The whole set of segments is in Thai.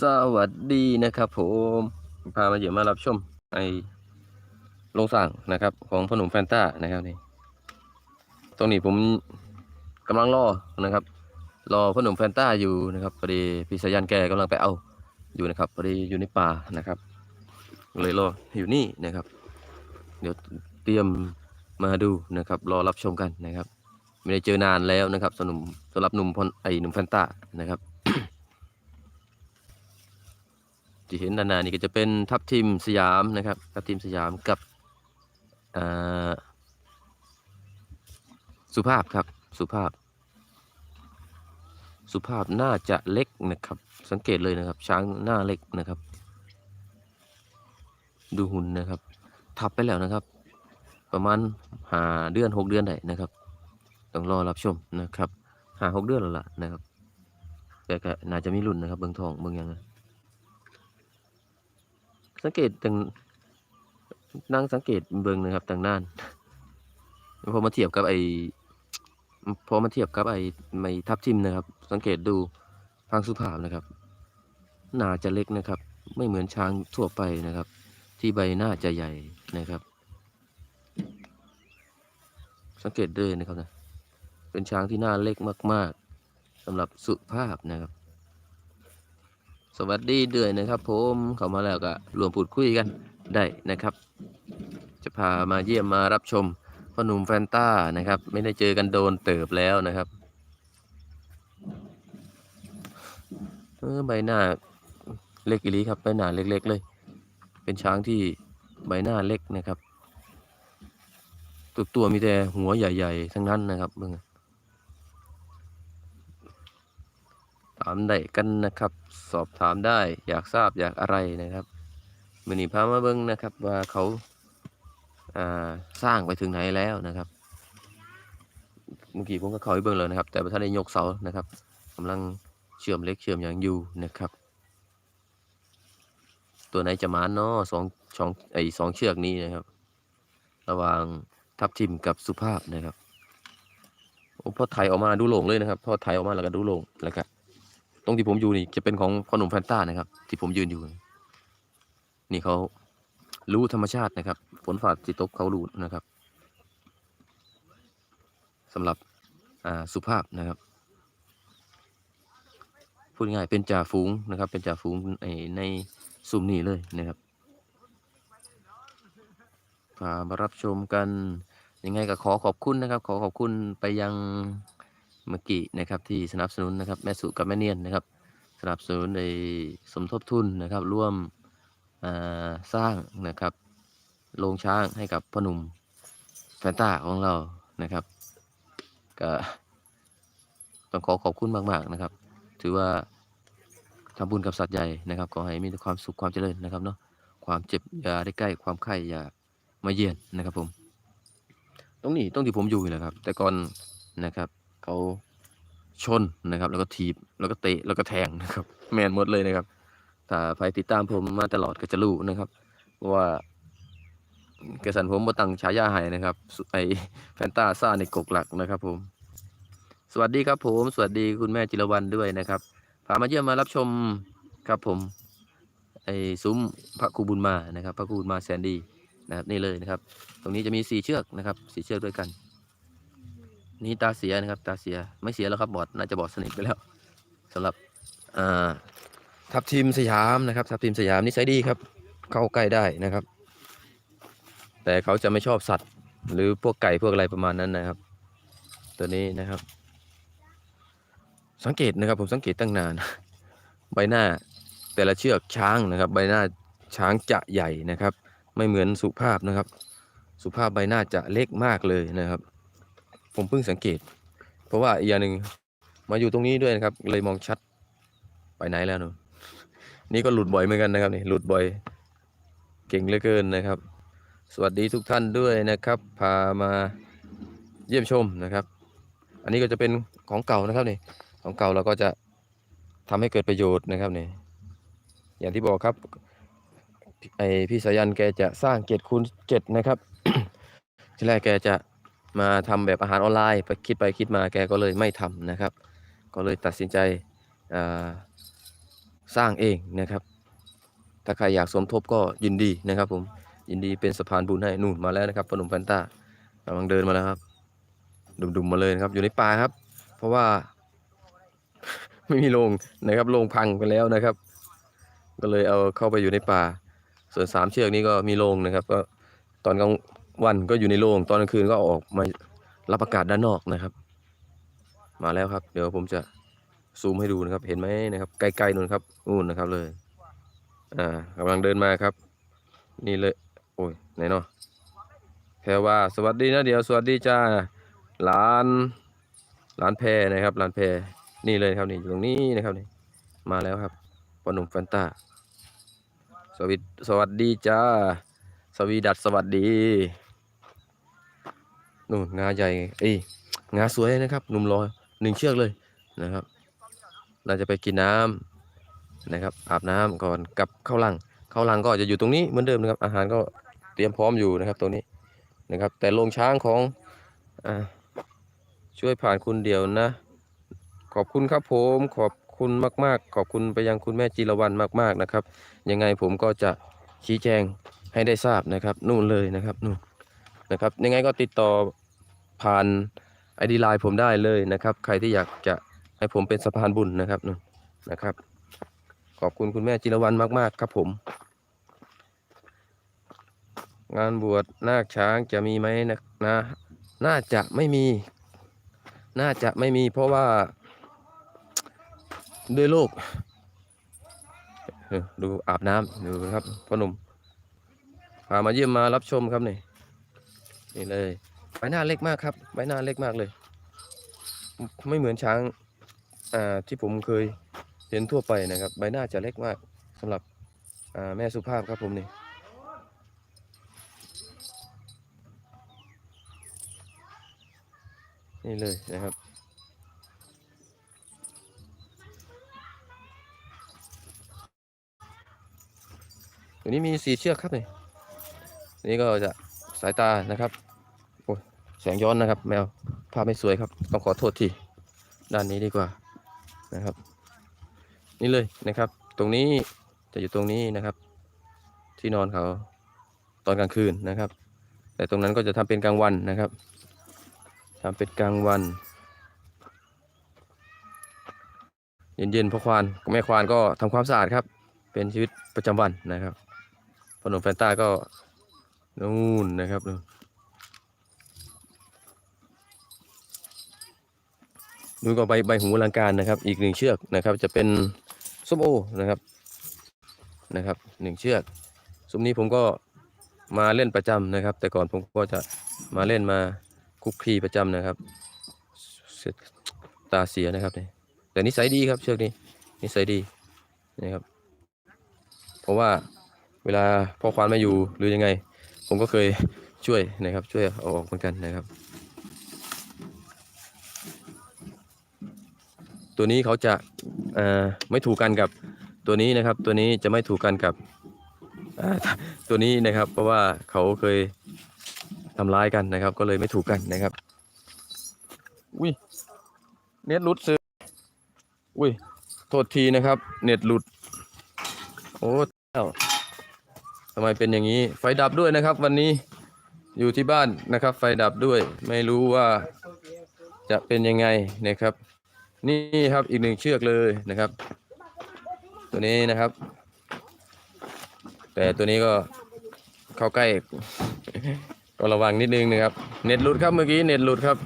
สวัสดีนะครับผมพามาเยี่ยมมารับชมไอโรงสร้างนะครับ ของพอหนุ่มแฟนต้านะครับนี่ตรงนี้ผมกำลังรอนะครับ รอพ่อหนุ่มแฟนต้าอยู่นะครับพอดีพี่สายันแกกำลังไปเอาอยู่นะครับพอดีอยู่ในป่านะครับ เลยรออยู่นี่นะครับ เดี๋ยวเตรียมมาดูนะครับ รอรับชมกันนะครับ ไม่ได้เจอนานแล้วนะครับสำหรับหนุ่มสำหรับหนุ่มพลไอหนุ่มแฟนต้านะครับ ที่เห็นด้านหน้านี่ก็จะเป็นทัพทีมสยามนะครับ ทัพทีมสยามกับสุภาพครับสุภาพ สุภาพน่าจะเล็กนะครับ สังเกตเลยนะครับ ช้างหน้าเล็กนะครับ ดูหุ่นนะครับ ทับไปแล้วนะครับ ประมาณหาเดือนหกเดือนได้นะครับ ต้องรอรับชมนะครับหาหกเดือนแล้วล่ะนะครับแต่ก็น่าจะมีรุ่นนะครับ เบื้องทองเบื้องยังนะ สังเกตต่างนั่งสังเกตเบิ่งนะครับต่างน่านพอมาเทียบกับไอพอมาเทียบกับไอไม่ทับทิมนะครับ สังเกตดูพังสุภาพนะครับหน้าจะเล็กนะครับ ไม่เหมือนช้างทั่วไปนะครับ ที่ใบหน้าจะใหญ่นะครับ สังเกตด้วยนะครับนะเป็นช้างที่หน้าเล็กมาก ๆสำหรับสุภาพนะครับ สวัสดีเดือยนะครับ ผมเข้ามาแล้วก็รวมพูดคุยกันได้นะครับ จะพามาเยี่ยมมารับชมพ่อหนุ่มแฟนต้านะครับ ไม่ได้เจอกันโดนเติบแล้วนะครับเออใบหน้าเล็กอีลีครับใบหน้าเล็ก ๆ เลย เป็นช้างที่ใบหน้าเล็กนะครับ ตัวตัวมีแต่หัวใหญ่ ๆ ทั้งนั้นนะครับเบิ่งามได้กันนะครับ สอบถามได้อยากทราบอยากอะไรนะครับมือนี้พามาเบิ้งนะครับว่าเขาาสร้างไปถึงไหนแล้วนะครับเมื่อกี้ผมก็เข้าไปเบิ้งแล้วนะครับ แต่ประธานได้ยกเสานะครับกำลังเชื่อมเล็กเชื่อมอย่างอยู่นะครับ ตัวไหนจะมาเนาะสองสองไอสองเชือกนี้นะครับ ระหว่างทับทิมกับสุภาพนะครับโอ้พอไถออกมาดูโหลงเลยนะครับ พอไถออกมาแล้วก็ดูโหลงแล้วก็ ตรงที่ผมอยู่นี่จะเป็นของพ่อหนุ่มแฟนต้านะครับ ที่ผมยืนอยู่ นี่เขารู้ธรรมชาตินะครับฝนฝาดจิตตกเขารู้นะครับสำหรับอ่าสุภาพนะครับพูดง่ายเป็นจ่าฝูงนะครับ เป็นจ่าฝูงในในซุ่มนี้เลยนะครับพามารับชมกันยังไงก็ขอขอบคุณนะครับ ขอขอบคุณไปยัง เมื่อกี้นะครับที่สนับสนุนนะครับแม่สุกับแม่เนียนนะครับสนับสนุนในสมทบทุนนะครับร่วมสร้างนะครับโรงช้างให้กับพ่อหนุ่มแฟนต้าของเรานะครับก็ต้องขอขอบคุณมาก ๆนะครับ ถือว่าทำบุญกับสัตว์ใหญ่นะครับขอให้มีความสุขความเจริญนะครับเนาะความเจ็บอย่าได้ใกล้ความไข้อย่ามาเยียนนะครับผม ตรงนี้ตรงที่ผมอยู่นี่แหละครับ แต่ก่อนนะครับ เขาชนนะครับ แล้วก็ถีบแล้วก็เตะแล้วก็แทงนะครับ แมนหมดเลยนะครับถ้าใครติดตามผมมาตลอดก็จะรู้นะครับ ว่าเกสันผมมาตั้งฉายาให้นะครับไอแฟนตาซ่าในกกหลักนะครับ ผม สวัสดีครับผม สวัสดีคุณแม่จิรวรรณด้วยนะครับพามาเยี่ยมมารับชมครับผม ไอซุ้มพระครูบุญมานะครับ พระครูบุญมาแสนดีนะครับนี่เลยนะครับ ตรงนี้จะมีสี่เชือกนะครับสี่เชือกด้วยกัน นี่ตาเสียนะครับ ตาเสียไม่เสียแล้วครับบอดน่าจะบอดสนิทไปแล้วสำหรับอ่าทัพทีมสยามนะครับทัพทีมสยามนิสัยดีครับ เข้าใกล้ได้นะครับ แต่เขาจะไม่ชอบสัตว์ หรือพวกไก่พวกอะไรประมาณนั้นนะครับ ตัวนี้นะครับ สังเกตนะครับ ผมสังเกตตั้งนาน ใบหน้าแต่ละเชือกช้างนะครับ ใบหน้าช้างจะใหญ่นะครับ ไม่เหมือนสุภาพนะครับ สุภาพใบหน้าจะเล็กมากเลยนะครับ ผมเพิ่งสังเกต เพราะว่าอีกอย่างหนึ่งมาอยู่ตรงนี้ด้วยนะครับ เลยมองชัดไปไหนแล้วนูนี่ก็หลุดบ่อยเหมือนกันนะครับนี่หลุดบ่อย เก่งเหลือเกินนะครับ สวัสดีทุกท่านด้วยนะครับ พามาเยี่ยมชมนะครับ อันนี้ก็จะเป็นของเก่านะครับนี่ของเก่าเราก็จะทำให้เกิดประโยชน์นะครับนี่อย่างที่บอกครับไอพี่สายันแกจะสร้างเกตคูณเจ็ดนะครับ ที่แรกแกจะ มาทำแบบอาหารออนไลน์ไปคิดไปคิดมาแกก็เลยไม่ทำนะครับ ก็เลยตัดสินใจสร้างเองนะครับ ถ้าใครอยากสมทบก็ยินดีนะครับผมยินดีเป็นสะพานบุญให้นู่นมาแล้วนะครับพอหนุ่มแฟนตากำลังเดินมาแล้วครับ ดุมๆมาเลยนะครับ อยู่ในป่าครับ เพราะว่า ไม่มีโรงนะครับโรงพังไปแล้วนะครับ ก็เลยเอาเข้าไปอยู่ในป่า ส่วนสามเชือกนี้ก็มีโรงนะครับ ก็ตอนกลาง วันก็อยู่ในโรงตอนกลางคืนก็ออกมารับอากาศด้านนอกนะครับ มาแล้วครับ เดี๋ยวผมจะซูมให้ดูนะครับ เห็นไหมนะครับไกลๆนู่นครับนู่นนะครับเลย อ่ากำลังเดินมาครับ นี่เลย โอ้ยไหนเนาะแพรว่าสวัสดีนะเดี๋ยวสวัสดีจ้าหลานหลานแพรนะครับหลานแพรนี่เลยครับนี่อยู่ตรงนี้นะครับนี่มาแล้วครับปอนุ่มแฟนตาสวัสดีสวัสดีจ้า สวีดัสสวัสดี นู่นงาใหญ่เอ้ยงาสวยนะครับ หนุ่มรอหนึ่งเชือกเลยนะครับน่าจะไปกินน้ำนะครับ อาบน้ำก่อนกลับเข้าหลังเข้าหลังก็จะอยู่ตรงนี้เหมือนเดิมนะครับ อาหารก็เตรียมพร้อมอยู่นะครับตรงนี้นะครับ แต่โรงช้างของอช่วยผ่านคุณเดียวนะ ขอบคุณครับผมขอบคุณมาก ๆ ขอบคุณไปยังคุณแม่จิรวรรณมาก ๆ นะครับ ยังไงผมก็จะชี้แจงให้ได้ทราบนะครับ นู่นเลยนะครับนู่น นะครับยังไงก็ติดต่อผ่านไอดีไลน์ผมได้เลยนะครับ ใครที่อยากจะให้ผมเป็นสะพานบุญนะครับนู่นะครับ ขอบคุณคุณแม่จิรวรรณมาก ๆ ครับผม งานบวชนาคช้างจะมีไหมนะนะ น่าจะไม่มี น่าจะไม่มี เพราะว่าด้วยโรคดูอาบน้ำดูครับพ่อหนุ่มพามาเยี่ยมมารับชมครับนี่ นี่เลยใบหน้าเล็กมากครับ ใบหน้าเล็กมากเลย ไม่เหมือนช้างอ่าที่ผมเคยเห็นทั่วไปนะครับ ใบหน้าจะเล็กมากสำหรับอ่าแม่สุภาพครับผมนี่นี่เลยนะครับ ตัวนี้มีสี่เชือกครับนี่นี่ก็จะสายตานะครับ แสงย้อนนะครับ แมวภาพไม่สวยครับ ต้องขอโทษทีด้านนี้ดีกว่านะครับ นี่เลยนะครับ ตรงนี้จะอยู่ตรงนี้นะครับ ที่นอนเขาตอนกลางคืนนะครับ แต่ตรงนั้นก็จะทำเป็นกลางวันนะครับทำเป็นกลางวัน เย็นๆพ่อควานแม่ควานก็ทำความสะอาดครับ เป็นชีวิตประจำวันนะครับพนมแฟนต้าก็นู่นนะครับ นู่นนู่นก็ใบใบหูอลังการนะครับ อีกหนึ่งเชือกนะครับ จะเป็นส้มโอนะครับนะครับหนึ่งเชือกซุ้มนี้ผมก็มาเล่นประจำนะครับ แต่ก่อนผมก็จะมาเล่นมาคุกคีประจำนะครับเสียตาเสียนะครับนี่แต่นิสัยดีครับเชือกนี้นิสัยดีนะครับ เพราะว่าเวลาพ่อควานไม่อยู่หรือยังไง ผมก็เคยช่วยนะครับ ช่วยเอาออกเหมือนกันนะครับ ตัวนี้เขาจะไม่ถูกกันกับตัวนี้นะครับ ตัวนี้จะไม่ถูกกันกับตัวนี้นะครับ เพราะว่าเขาเคยทำร้ายกันนะครับ ก็เลยไม่ถูกกันนะครับ อุ้ยเน็ตหลุดซื้ออุ้ยโทษทีนะครับ เน็ตหลุด โอ้ทำไมเป็นอย่างนี้ ไฟดับด้วยนะครับ วันนี้อยู่ที่บ้านนะครับ ไฟดับด้วย ไม่รู้ว่าจะเป็นยังไงนะครับ นี่ครับอีกหนึ่งเชือกเลยนะครับ ตัวนี้นะครับ แต่ตัวนี้ก็เข้าใกล้ ก็ระวังนิดนึงนะครับ เน็ตหลุดครับเมื่อกี้เน็ตหลุดครับ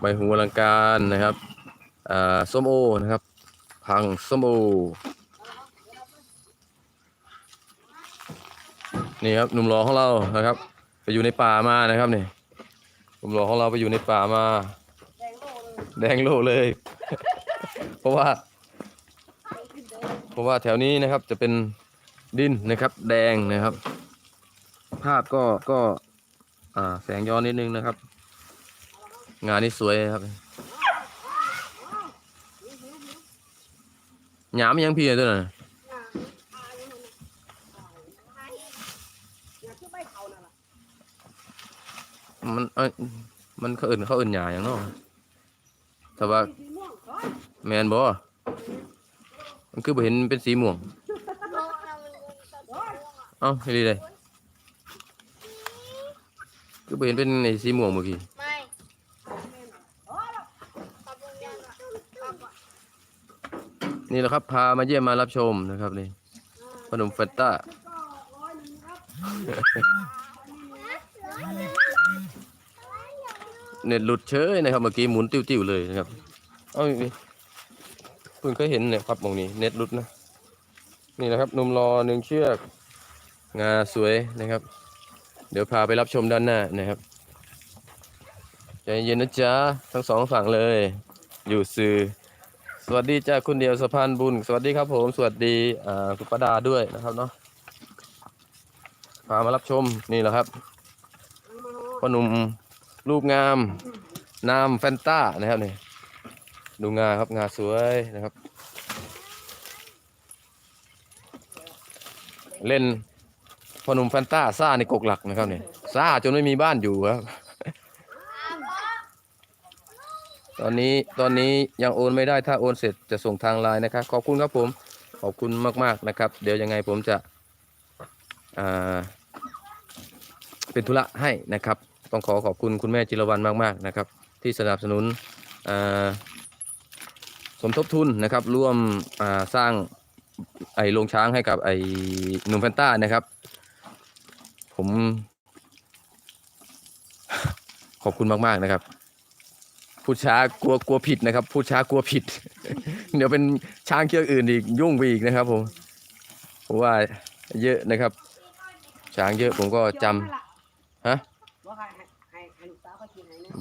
ใบหูอลังการนะครับอ่าส้มโอนะครับ พังส้มโอนี่ครับหนุ่มหล่อของเรานะครับ อยู่ในป่ามานะครับนี่หนุ่มหล่อของเราไปอยู่ในป่ามาแดงโลเลย เพราะว่า เพราะว่าแถวนี้นะครับจะเป็นดินนะครับ แดงนะครับ ภาพก็ก็ อ่า แสงย้อนนิดนึงนะครับ งานนี้สวยครับหยามยังพี่ตัวน่ะมันเอ้ย มันเขาเอื่นเขาเอื่นหยาอย่างเนาะแต่ว่าแมนบ่มันคือบ่เห็นเป็นสีม่วง เอ้าเฮ็ดดีเลยคือบ่เห็นเป็นไอ้สีม่วงเมื่อกี้นี่แหละครับ พามาเยี่ยมมารับชมนะครับนี่ขนมเฟตต้า ก็ร้อยหนึ่งครับ เน็ตหลุดเฉยนะครับเมื่อกี้หมุนติ้วๆเลยนะครับเอ้าเพิ่งเคยเห็นเนี่ยครับหมองนี้เน็ตหลุดนะนี่นะครับนุ่มรอหนึ่งเชือก งาสวยนะครับ เดี๋ยวพาไปรับชมด้านหน้านะครับใจเย็นนะจ๊ะทั้งสองฝั่งเลย อยู่สื่อสวัสดีจ้าคุณเดียวสะพานบุญ สวัสดีครับผมสวัสดีอ่าคุณประดาด้วยนะครับเนาะพามารับชมนี่แหละครับพ่อหนุ่ม รูปงามนามแฟนต้านะครับนี่ดูงาครับงาสวยนะครับ เล่นพนุ่มแฟนต้าซ่าในกกหลักนะครับเนี่ยซ่าจนไม่มีบ้านอยู่ครับ ตอนนี้ตอนนี้ยังโอนไม่ได้ถ้าโอนเสร็จจะส่งทางไลน์นะครับ ขอบคุณครับผม ขอบคุณมาก ๆนะครับ เดี๋ยวยังไงผมจะอ่าเป็นธุระให้นะครับ ต้องขอขอบคุณคุณแม่จิรวรรณมากๆนะครับ ที่สนับสนุนสมทบทุนนะครับ ร่วมสร้างไอ้โรงช้างให้กับไอ้หนุ่มแฟนต้านะครับ ผม ขอบคุณมาก ๆ นะครับ พูดช้ากลัวกลัวผิดนะครับ พูดช้ากลัวผิด เดี๋ยวเป็นช้างเชือกอื่นอีกยุ่งไปอีกนะครับผมเพราะว่าเยอะนะครับ ช้างเยอะผมก็จำ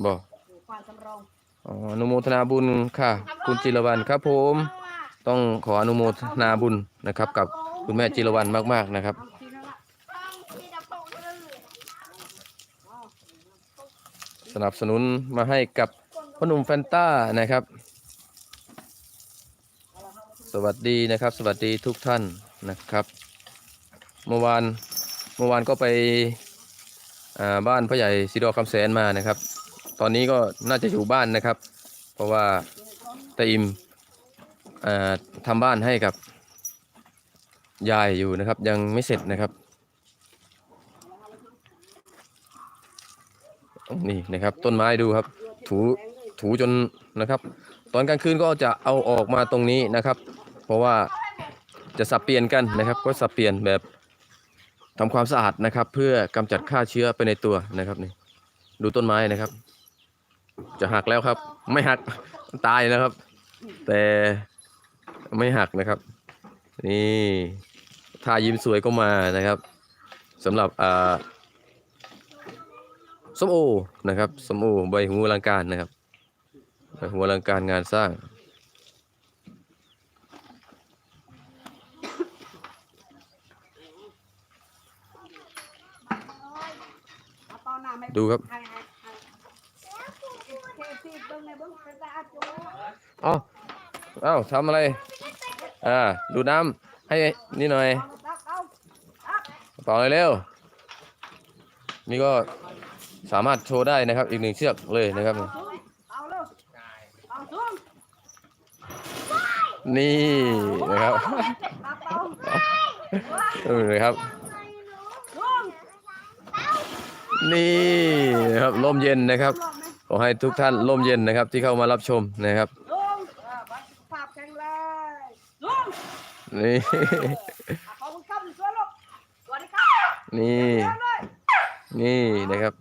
บอกอยู่ควานสำรองอ๋ออนุโมทนาบุญค่ะ คุณจิรวรรณครับผม ต้องขออนุโมทนาบุญนะครับ กับคุณแม่จิรวรรณมากๆนะครับ เอากินแล้วล่ะต้องที่จะพงเลยเอาสนับสนุนมาให้กับพ่อหนุ่มแฟนต้านะครับ สวัสดีนะครับ สวัสดีทุกท่านนะครับ เมื่อวานเมื่อวานก็ไปอ่าบ้านพ่อใหญ่สีดอคำแสนมานะครับ ตอนนี้ก็น่าจะอยู่บ้านนะครับ เพราะว่าตาอิมอ่าทำบ้านให้กับ ยายอยู่นะครับ ยังไม่เสร็จนะครับ นี่นะครับ ต้นไม้ดูครับ ถูถูจนนะครับ ตอนกลางคืนก็จะเอาออกมาตรงนี้นะครับ เพราะว่าจะสับเปลี่ยนกันนะครับ ก็สับเปลี่ยนแบบทำความสะอาดนะครับ เพื่อกำจัดฆ่าเชื้อไปในตัวนะครับนี่ดูต้นไม้นะครับ จะหักแล้วครับ ไม่หักตายนะครับ แต่ไม่หักนะครับ นี่ท่ายิ้มสวยก็มานะครับสำหรับอ่าส้มโอนะครับส้มโอใบหูอลังการนะครับใบหูอลังการงานสร้างเอาตอนหน้าไม่ดูครับ ให้ให้ให้เคซีเบิ้งในเบิ้งเป็นตาอัดจุ๊ เอ้าเอาทำอะไร อ่า ดูน้ำให้นี่หน่อยตักเอเลยเร็ว นี่ก็สามารถโชว์ได้นะครับ อีกหนึ่งเชือกเลยนะครับ นี่นะครับเออเลยครับ นี่นะครับลมเย็นนะครับขอให้ทุกท่านลมเย็นนะครับ ที่เข้ามารับชมนะครับ ซุ้มเออไปภาพแข็งแรงซุ้ม นี่ขอคุณครับสวัสดีลูกสวัสดีครับนี่ นี่นะครับ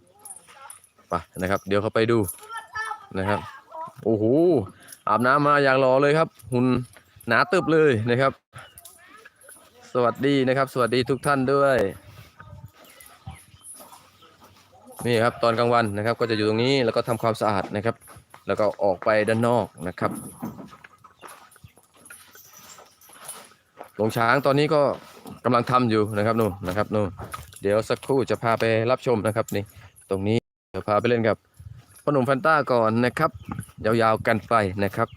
ไปนะครับ เดี๋ยวเขาไปดูนะครับ โอ้โห อาบน้ำมาอย่างรอเลยครับ หุ่นหนาตึบเลยนะครับ สวัสดีนะครับ สวัสดีทุกท่านด้วย นี่ครับตอนกลางวันนะครับ ก็จะอยู่ตรงนี้แล้วก็ทำความสะอาดนะครับ แล้วก็ออกไปด้านนอกนะครับ โรงช้างตอนนี้ก็กำลังทำอยู่นะครับนู่นนะครับนู่นเดี๋ยวสักครู่จะพาไปรับชมนะครับนี่ตรงนี้เดี๋ยวพาไปเล่นกับพ่อหนุ่มแฟนต้าก่อนนะครับ ยาวๆกันไปนะครับ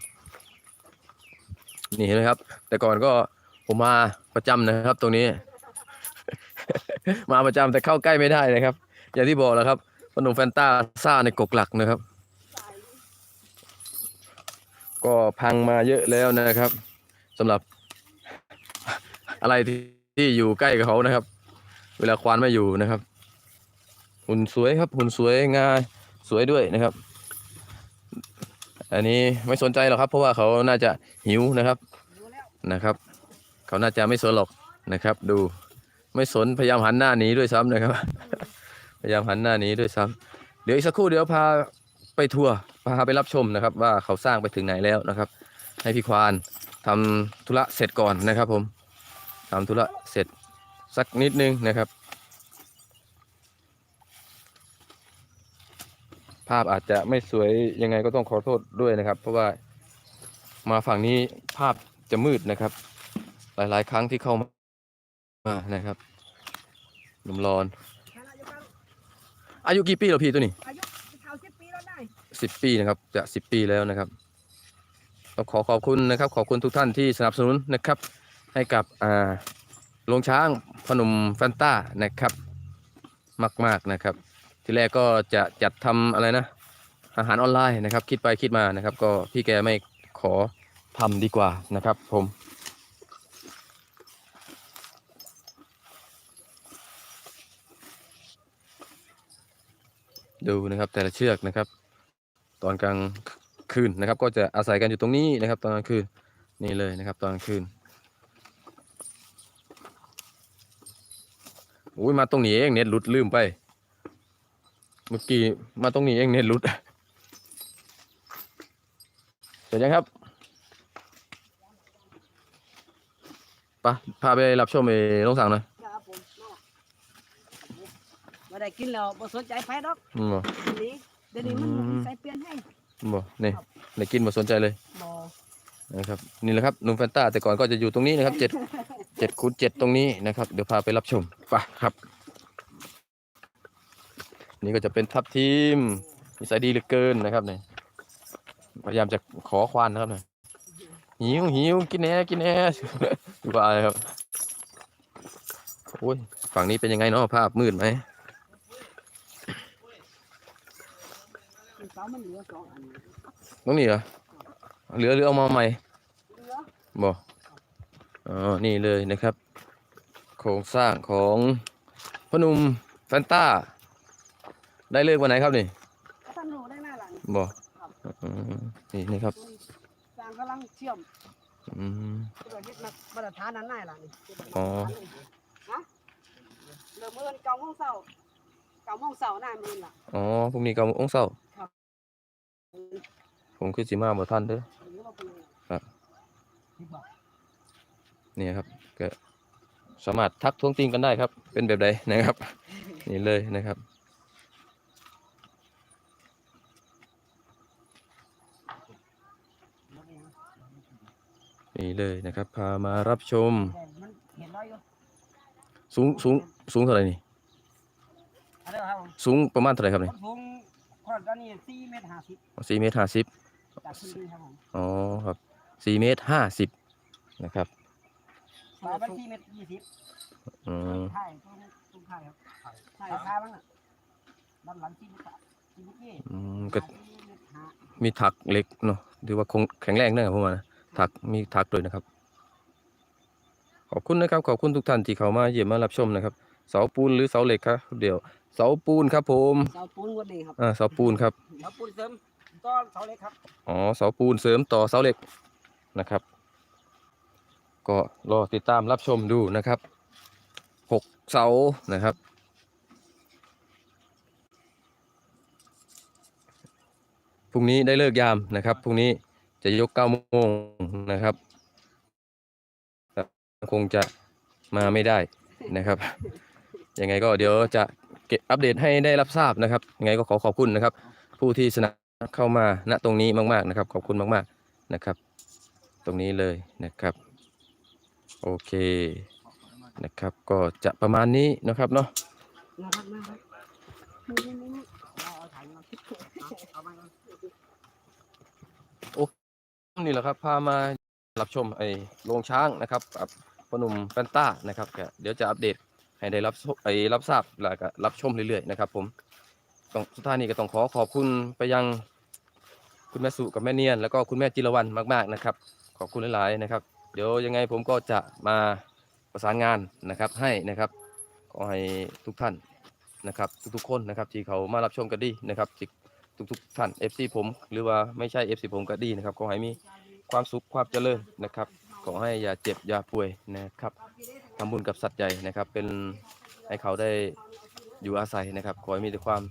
นี่เห็นไหมครับ แต่ก่อนก็ผมมาประจำนะครับ ตรงนี้ มาประจำแต่เข้าใกล้ไม่ได้นะครับ อย่างที่บอกแล้วครับพ่อหนุ่มแฟนตาซ่าในกกหลักนะครับ ก็พังมาเยอะแล้วนะครับสำหรับ อะไรที่ที่อยู่ใกล้กับเขานะครับ เวลาควานไม่อยู่นะครับ หุ่นสวยครับ หุ่นสวยงายสวยด้วยนะครับ อันนี้ไม่สนใจหรอกครับ เพราะว่าเขาน่าจะหิวนะครับนะครับ เขาน่าจะไม่สนหรอกนะครับ ดูไม่สนพยายามหันหน้าหนีด้วยซ้ำนะครับ พยายามหันหน้าหนีด้วยซ้ำเดี๋ยวอีกสักครู่เดี๋ยวพาไปทัวร์พาไปรับชมนะครับ ว่าเขาสร้างไปถึงไหนแล้วนะครับ ให้พี่ควานทำธุระเสร็จก่อนนะครับผม ทำธุระเสร็จสักนิดนึงนะครับ ภาพอาจจะไม่สวยยังไงก็ต้องขอโทษด้วยนะครับ เพราะว่ามาฝั่งนี้ภาพจะมืดนะครับ หลายๆ ครั้งที่เข้ามานะครับหนุ่มรอนอนอายุกี่ปีแล้วพี่ตัวนี้อายุเท่าสิบปีแล้วได้สิบปีนะครับ จะสิบปีแล้วนะครับต้องขอขอบคุณนะครับ ขอบคุณทุกท่านที่สนับสนุนนะครับ ให้กับอ่าโรงช้างพนมแฟนต้านะครับมาก ๆนะครับ ทีแรกก็จะจัดทำอะไรนะ อาหารออนไลน์นะครับ คิดไปคิดมานะครับ ก็พี่แกไม่ขอทำดีกว่านะครับ ผมดูนะครับแต่ละเชือกนะครับ ตอนกลางคืนนะครับ ก็จะอาศัยกันอยู่ตรงนี้นะครับ ตอนกลางคืนนี่เลยนะครับ ตอนกลางคืน อุ้ยมาตรงนี้เองเน็ตหลุดลืมไป เมื่อกี้มาตรงนี้เองเน็ตหลุดเสร็จยังครับไปะพาไปรับชมไอ้ลงสั่งหน่อยครับผมมาได้กินแล้วบ่สนใจไฟดอกอืมบ่เดี๋ยวนี้เดี๋ยวนี้มันอืมมีใส่เปลี่ยนให้บ่นี่ได้กินมาสนใจเลยบ่นะครับนี่แหละครับหนุ่มแฟนต้าแต่ก่อนก็จะอยู่ตรงนี้นะครับเจ็ดเจ็ดคูณเจ็ดตรงนี้นะครับ เดี๋ยวพาไปรับชม ไปครับ นี่ก็จะเป็นทับทีมนิสัยดีเหลือเกินนะครับเนี่ยพยายามจะขอควานนะครับเนี่ยหิวหิวกินแหนกินแหน่อยู่บ้ายครับโอ้ยฝั่งนี้เป็นยังไงเนาะภาพมืดไหมเสามันเหลือสองนี่เหรอเหลือหรือเอามาใหม่เหลือบ่อ๋อนี่เลยนะครับ โครงสร้างของพอหนุ่มแฟนต้า ได้เลิกวันไหนครับนี่ท่านรู้ได้หน้าหลังบ่อืมนี่นี่ครับสร้างกำลังเชื่อมอืมเพื่อที่มาตรฐานนั้นหน้าหลังนี่อ๋อฮะเริ่มเมื่อเก้าโมงเช้าเก้าโมงเช้าหน้ามื้อล่ะอ๋อพรุ่งนี้เก้าโมงเช้าครับผมคือสิมาบ่ทันเด้อหรือว่าเป็นครับที่บอกนี่ครับก็ สามารถทักท้วงติงกันได้ครับ เป็นแบบใดนะครับ นี่เลยนะครับ นี่เลยนะครับ พามารับชมแต่มันเห็นร้อยอยู่สูงสูงสูงเท่าไหร่นี่อะไรครับผมสูงประมาณเท่าไหร่ครับคนี่วามสูงคนตอนนี้สี่เมตรห้าสิบสี่เมตรห้าสิบจากพื้นดินครับผมอ๋อครับสี่เมตรห้าสิบนะครับ สายมันสี่เมตรยี่สิบอืมใช่ตรงตรงไทยครับใช่ค่าบ้างอะด้านหลังสี่เมตรสี่เมตรยี่อืมก็สี่เมตรห้ามีถักเหล็กเนาะถือว่าคงแข็งแรงนะครับผมว่านะถักมีถักด้วยนะครับ ขอบคุณนะครับขอบคุณทุกท่านที่เข้ามาเยี่ยมมารับชมนะครับ เสาปูนหรือเสาเหล็กครับเดี๋ยวเสาปูนครับ ผมเสาปูนวันนี้ครับอ่าเสาปูนครับเสาปูนเสริมก็เสาเล็กครับอ๋อเสาปูนเสริมต่อเสาเหล็กนะครับ ก็รอติดตามรับชมดูนะครับหกเสานะครับ พรุ่งนี้ได้เลิกยามนะครับ พรุ่งนี้จะยกเก้าโมงนะครับ คงจะมาไม่ได้นะครับ ยังไงก็เดี๋ยวจะเก็บอัปเดตให้ได้รับทราบนะครับ ยังไงก็ขอขอบคุณนะครับ ผู้ที่สนับเข้ามาณตรงนี้มาก ๆนะครับ ขอบคุณมาก ๆนะครับ ตรงนี้เลยนะครับ โอเคนะครับ ก็จะประมาณนี้นะครับเนาะนะครับนะครับนี่นี่นี่นี่เอาเอาถังมาเอามานี่แหละครับ พามารับชมไอ้โรงช้างนะครับกับพหนุ่มแฟนต้านะครับเดี๋ยวจะอัปเดตให้ได้รับไอ้รับทราบแล้วก็รับชมเรื่อยๆนะครับ ผมต้องสุดท้ายนี้ก็ต้องขอขอบคุณไปยังคุณแม่สุกับแม่เนียน แล้วก็คุณแม่จิรวรรณมากๆนะครับ ขอบคุณหลายๆนะครับ เดี๋ยวยังไงผมก็จะมาประสานงานนะครับให้นะครับขอให้ทุกท่านนะครับ ทุกๆคนนะครับที่เขามารับชมกันดีนะครับทุกๆท่าน FC ผม หรือว่าไม่ใช่ FC ผมก็ดีนะครับขอให้มีความสุขความเจริญนะครับ ขอให้อย่าเจ็บอย่าป่วยนะครับทำบุญกับสัตว์ใหญ่นะครับ เป็นให้เขาได้อยู่อาศัยนะครับ ขอให้มีแต่ความ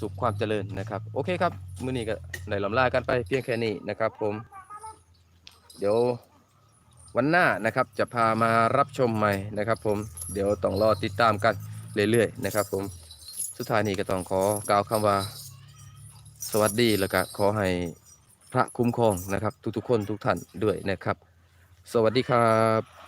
สุขความเจริญนะครับ โอเคครับมื้อนี้ก็ได้ลำลากันไปเพียงแค่นี้นะครับ ผม เดี๋ยว วันหน้านะครับจะพามารับชมใหม่นะครับ ผมเดี๋ยวต้องรอติดตามกันเรื่อยๆนะครับ ผมสุดท้ายนี้ก็ต้องขอกล่าวคำว่า สวัสดีแล้วก็ขอให้พระคุ้มครองนะครับ ทุกๆคนทุกท่านด้วยนะครับ สวัสดีครับ